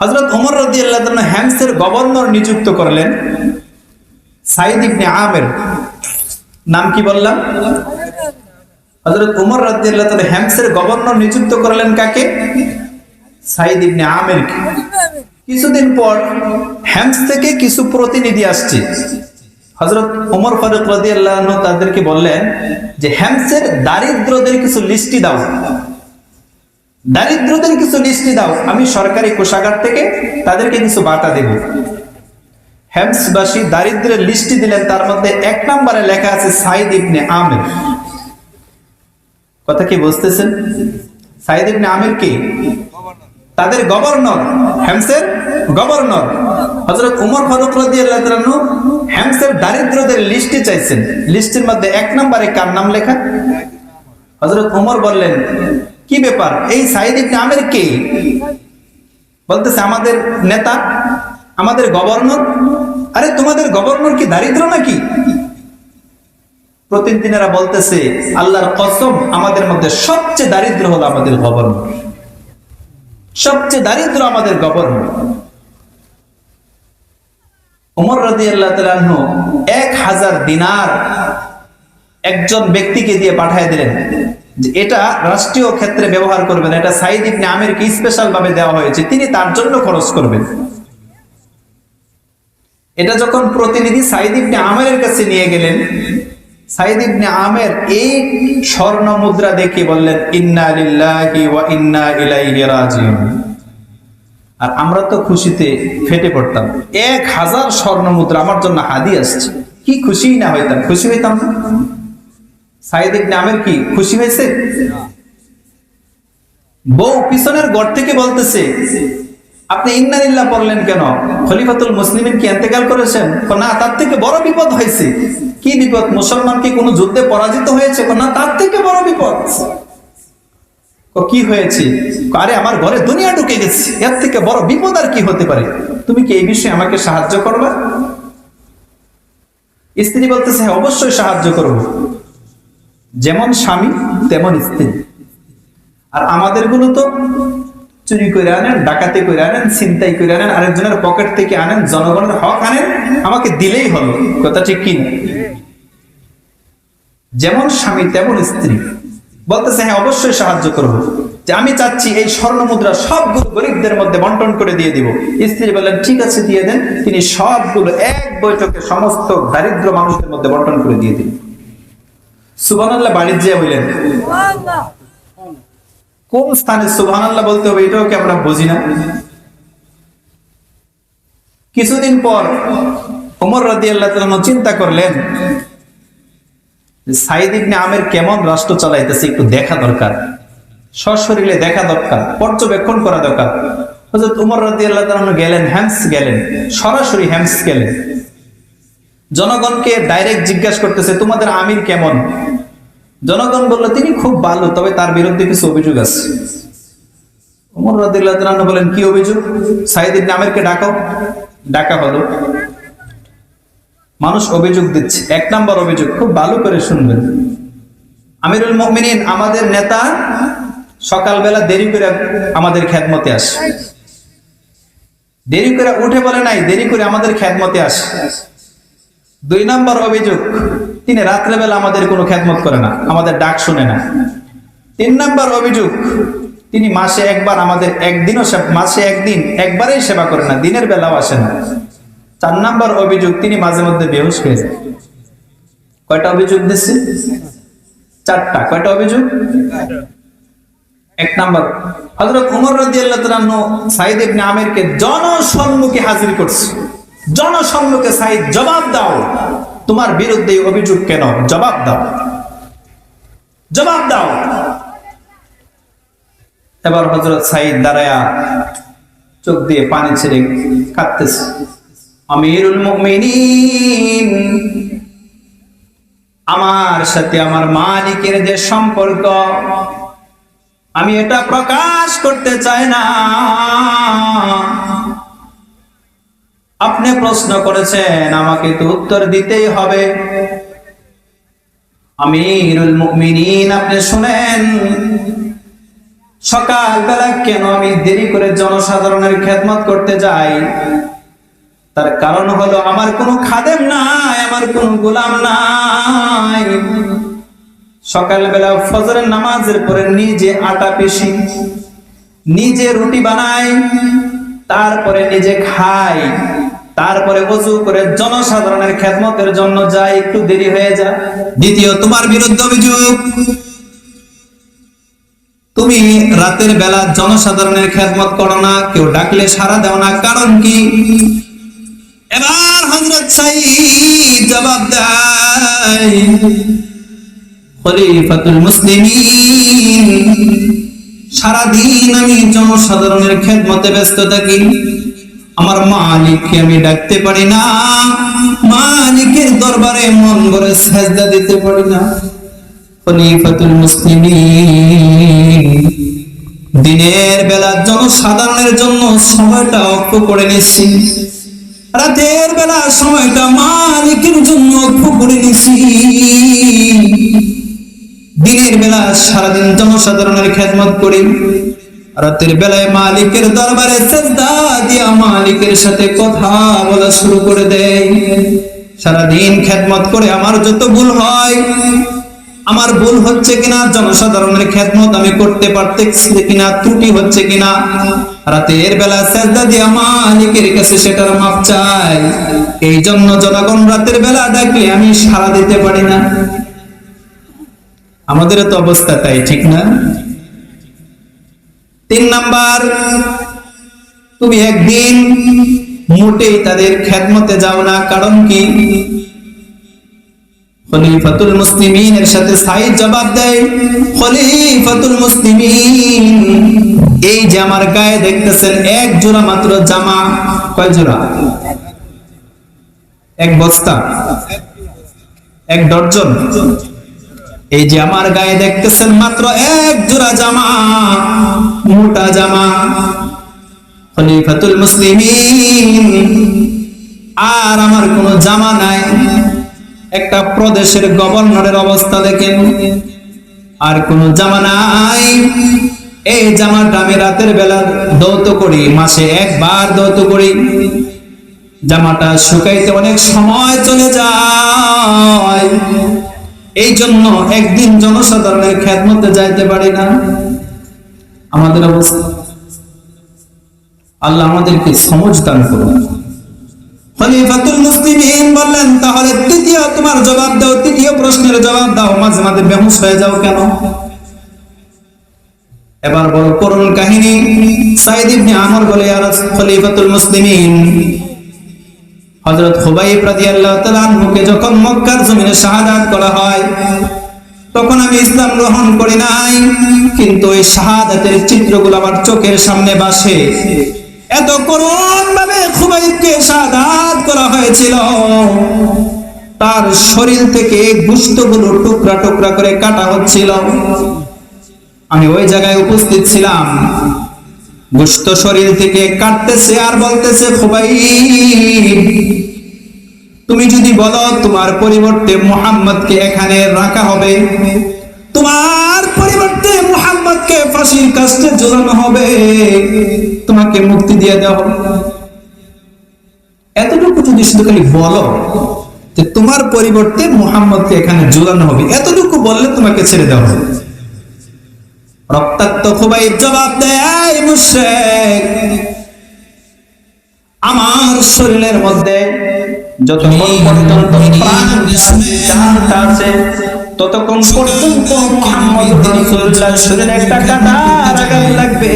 হজরত উমর রদি আল্লাহ হ্যামসের গভর্নর নিযুক্ত করলেন। সাইদ ইবনে আমের, নাম কি বললাম? হজরত উমর রাজি আল্লাহ হ্যামসের গভর্নর নিযুক্ত করলেন কাকে? সাইদ ইবনে আমের কিছুদিন পর হ্যামস থেকে কিছু প্রতিনিধি আসছে। হজরত উমর ফারুক রাজি আল্লাহ তাদেরকে বললেন যে, হ্যামসের দারিদ্রদের কিছু লিস্টি দাও। দারিদ্রদের কিছু লিস্টি দাও। আমি সরকারি কোষাগার থেকে তাদেরকে কিছু বাটা দেব। হ্যামসবাসী দারিদ্রের লিস্টি দিলেন, তার মধ্যে এক নম্বরে লেখা আছে সাইদ ইবনে আমের। কথা কি বুঝতেছেন? সাইদ ইবনে আমির কি? তাদের গভর্নর। হ্যামসের গভর্নর। হযরত উমর ফারুক রাদিয়াল্লাহু হ্যামসের দারিদ্রদের লিস্টি চাইছেন। লিস্টের মধ্যে এক নম্বরে কার নাম লেখা? হযরত উমর বললেন কি ব্যাপার? এই সাইদ ইবনে আমির কে? বলতেছে, আমাদের নেতা, আমাদের গভর্নর। আরে, তোমাদের গভর্নর কি দারিদ্র নাকি? প্রতিদিনেরা বলতেছে, আল্লাহর কসম, আমাদের মধ্যে সবচেয়ে দারিদ্র হলো আমাদের গভর্নর। সবচেয়ে দারিদ্র আমাদের গভর্নর। উমর রাজি আল্লাহ এক হাজার দিনার একজন ব্যক্তিকে দিয়ে পাঠিয়ে দিলেন। এটা রাষ্ট্রীয় ক্ষেত্রে ব্যবহার করবেন, এটা সাইদ ইবনে আমিরকে স্পেশাল ভাবে দেওয়া হয়েছে, তিনি তার জন্য খরচ করবেন। এটা যখন প্রতিনিধি সাইদ ইবনে আমেরের কাছে নিয়ে গেলেন, সাইদ ইবনে আমের এই স্বর্ণ মুদ্রা দেখে বললেন, ইন্না লিল্লাহি ওয়া ইন্না ইলাইহি রাজিউন। আর আমরা তো খুশিতে ফেটে পড়তাম। এক হাজার স্বর্ণ মুদ্রা আমার জন্য হাদি আসছে। কি খুশি না হইতাম, খুশি হইতাম সাইদ ইবনে আমের কি খুশি হয়েছে? বউ পিছনের ঘর থেকে বলতেছে, আপনি ইন্নারিল্লাহ পড়লেন কেন? খলিফাতুল মুসলিমিন কি এন্তেকাল করেছেন? না, তার থেকে বড় বিপদ হয়েছে। কি বিপদ? মুসলমান কি কোনো যুদ্ধে পরাজিত হয়েছে? না, তার থেকে বড় বিপদ। কি হয়েছে? আরে, আমার ঘরে দুনিয়া ঢুকে গেছে। এর থেকে বড় বিপদ আর কি হতে পারে? তুমি কি এই বিষয়ে আমাকে সাহায্য করবে? স্ত্রী বলতেছে হ্যাঁ অবশ্যই সাহায্য করব। যেমন স্বামী, তেমন স্ত্রী। আর আমাদেরগুলো তো চুরি করে আনেন, ডাকাতি করে আনেন চিন্তাই করে আনেন, আরেকজনের পকেট থেকে আনেন, জনগণের হক আনেন, আমাকে দিলেই হলো, কথা ঠিক কি যেমন স্বামী, তেমন স্ত্রী। বলতেছে হ্যাঁ অবশ্যই সাহায্য করব। যে আমি চাচ্ছি এই স্বর্ণ মুদ্রা সবগুলো গরিবদের মধ্যে বন্টন করে দিয়ে দিব। স্ত্রী বললেন, ঠিক আছে, দিয়ে দেন। তিনি সবগুলো এক বৈঠকে সমস্ত দারিদ্র মানুষদের মধ্যে বন্টন করে দিয়ে দিন সুবান আল্লাহ বাড়ির কোন স্থানে সুবহান বলতে হবে এটাও কি আমরা বুঝি না? কিছুদিন পর ওমর রাদি আল্লাহ চিন্তা করলেন সাইদ ইবনে আমের কেমন রাষ্ট্র চালাইতেছে একটু দেখা দরকার। সশরীরে দেখা দরকার পর্যবেক্ষণ করা দরকার। হজরত উমর রাদি আল্লাহ গেলেন হ্যামস গেলেন সরাসরি হ্যামস গেলেন। জনগণকে ডাইরেক্ট জিজ্ঞাসা করতেছে তোমাদের আমির কেমন? জনগণ বলল, তিনি খুব ভালো, তবে তার বিরুদ্ধে কিছু অভিযোগ আছে। উমর রাদিল্লাহ বলেন, কি অভিযোগ? সাইদ ইবনে আমিরকে ডাকাও ডাকা হলো। মানুষ অভিযোগ দিচ্ছে। এক নাম্বার অভিযোগ, খুব ভালো করে শুনবেন। আমিরুল মুমিনিন, আমাদের নেতা, সকালবেলা দেরি করে আমাদের খেদমতে আসে। দেরি করে উঠে বলে নাই, দেরি করে আমাদের খেদমতে আসে। দুই নম্বর অভিযোগ তিনি রাত্রেবেলা আমাদের কোনো খেদমত করে না, আমাদের ডাক শুনে না। তিন নম্বর অভিযোগ, তিনি মাসে একবার আমাদের একদিনও মাসে একদিন একবারেই সেবা করে না, দিনের বেলাও আসে না। চার নম্বর অভিযোগ, তিনি মাঝে মধ্যে বেহুশ হয়ে যায়। কয়টা অভিযোগ দিচ্ছে? চারটা। কয়টা অভিযোগ? এক নাম্বার হজরত উমর রাজি আল্লাহ সাইদ ইবনে আমিরকে জনসম্মুখে হাজির করছে। জনসম্মুখে সাইদ জবাব দাও। তোমার বিরুদ্ধে অভিযোগ কেন? জবাব দাও। জবাব দাও। এবার হজরত সাইদ দাঁড়ায়া চোখ দিয়ে পানি ছেড়ে কাঁদতেছে। আমিরুল মুমিনিন, আমার সাথে আমার মালিকের যে সম্পর্ক, আমি এটা প্রকাশ করতে চাই না। আপনি প্রশ্ন করেছেন, আমাকে তো উত্তর দিতেই হবে। আমিরুল মুমিনিন, আপনি শুনেন, সকালবেলা কেন আমি দেরি করে জনসাধারণের খেদমত করতে যাই? তার কারণ হলো, আমার কোনো খাদেম নাই, আমার কোনো গোলাম নাই। সকালবেলা ফজরের নামাজের পরে নিজে আটা পেশি নিজে রুটি বানাই, তারপরে নিজে খাই। তারপরে অজু করে জনসাধারণের খেদমতের জন্য যাই একটু দেরি হয়ে যায়। দ্বিতীয়, তোমার বিরুদ্ধে অভিযোগ। তুমি রাতের বেলা জনসাধারণের খেদমত করো না, কেউ ডাকলে সাড়া দাও না, কারণ কি? এবার হজরত সাইদ জবাব দেয়, খলিফাতুল মুসলিমিন, সারাদিন আমি জনসাধারণের খেদমতে ব্যস্ত থাকি। আমার মালিককে আমি ডাকতে পারি না। মালিকের দরবারে মন ভরে সেজদা দিতে পারি না। খলিফাতুল মুসলিমিন, দিনের বেলা জনসাধারণের জন্য সময়টা অক্ষ করে নিচ্ছি। রাতের বেলা সময়টা মালিকের জন্য অক্ষ করে নিচ্ছি। দিনের বেলা সারাদিন জনসাধারণের খেদমত করি। রাতের বেলায় মালিকের দরবারে সেজদা দিয়া মালিকের সাথে কথা বলা শুরু করে দেয়। সারাদিন খেদমত করে আমার যত ভুল হয়, আমার ভুল হচ্ছে কিনা, জনসাধারণের খেদমত আমি করতে পারতেছি কিনা, ত্রুটি হচ্ছে কিনা, রাতের বেলা সেজদা দিয়া মালিকের কাছে সেটার মাপ চাই। এই জন্য জনগণ রাতের বেলা ডাকলে আমি সাড়া দিতে পারি না। আমাদের তো অবস্থা তাই, ঠিক না? তিন নাম্বার, তুমি একদিন মোটেই তাদের খেদমতে যাও না, কারণ কি? খলিফাতুল মুসলিমিনের সাথে সাইদ জবাব দেয়, খলিফাতুল মুসলিমিন, এই যে আমার গায়ে দেখতেছেন এক জোড়া মাত্র জামা, কয় জোড়া? এক বস্তা, এক ডর্জন এই যে আমার গায়ে দেখতেছেন মাত্র এক জোড়া জামা, মোটা জামা। খলিফাতুল মুসলিমিন। আর আমার কোনো জামা নাই। একটা প্রদেশের গভর্নরের অবস্থা দেখেন। আর কোনো জামা নাই। এই জামাটা আমি রাতের বেলা দৌত করি, মাসে একবার দৌত করি। জামাটা শুকাইতে অনেক সময় চলে যায়। এই জন্য একদিন জনসাধারণের খেদমতে যাইতে পারি না। আমাদের অবস্থা। আল্লাহ আমাদেরকে সমঝ দান করুন। খলিফাতুল মুসলিমিন বললেন, তাহলে তৃতীয় তোমার জবাব দাও, তৃতীয় প্রশ্নের জবাব দাও। মাঝে মাঝে বেহুশ হয়ে যাও কেন? এবার বড় করুন কাহিনী। সাইদ ইবনে আমর বলে আর খলিফাতুল মুসলিমিন। হযরত খুবাইব রাদিয়াল্লাহু তাআলা আনহুকে যখন মক্কার জমিনে শাহাদাত করা হয়, তখন আমি ইসলাম গ্রহণ করি নাই, কিন্তু ওই শাহাদাতের চিত্রগুলো আমার চোখের সামনে বাসে। এত করুণ ভাবে খুবাইবকে শাহাদাত করা হয়েছিল। তার শরীর থেকে গুস্তগুলো টুকরা টুকরা করে কাটা হচ্ছিল। আমি ওই জায়গায় উপস্থিত ছিলাম। গুস্ত শরীর থেকে কাটতেছে আর বলতেছে খুবাই তুমি যদি বলো তোমার পরিবর্তে মোহাম্মদকে এখানে রাখা হবে, তোমার পরিবর্তে মোহাম্মদকে ফাঁসির কাছে ঝোলানো হবে, তোমাকে মুক্তি দিয়ে দেওয়া হবে। এতটুকু যদি শুধু খালি বলো যে তোমার পরিবর্তে মোহাম্মদকে এখানে ঝোলানো হবে, এতটুকু বললে তোমাকে ছেড়ে দেওয়া হবে। রক্তাক্ত খুবাই জবাব দেয় মুশেক আমার শরীরের মধ্যে যতক্ষণ পর্যন্ত আছে ততক্ষণ পর্যন্ত মুহাম্মদ রাসূলুল্লাহ শরীরে একটা কাটা লাগাই লাগবে।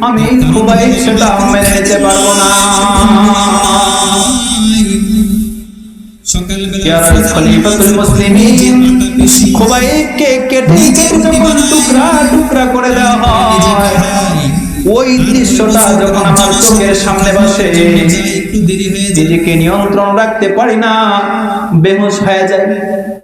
আমি খুবাই সেটা মেনে নিতে পারব না। করে দেওয়া হয় ওই দৃশ্যটা যখন আমার চোখের সামনে বসে নিজেকে নিয়ন্ত্রণ রাখতে পারি না বেহুশ হয়ে যায়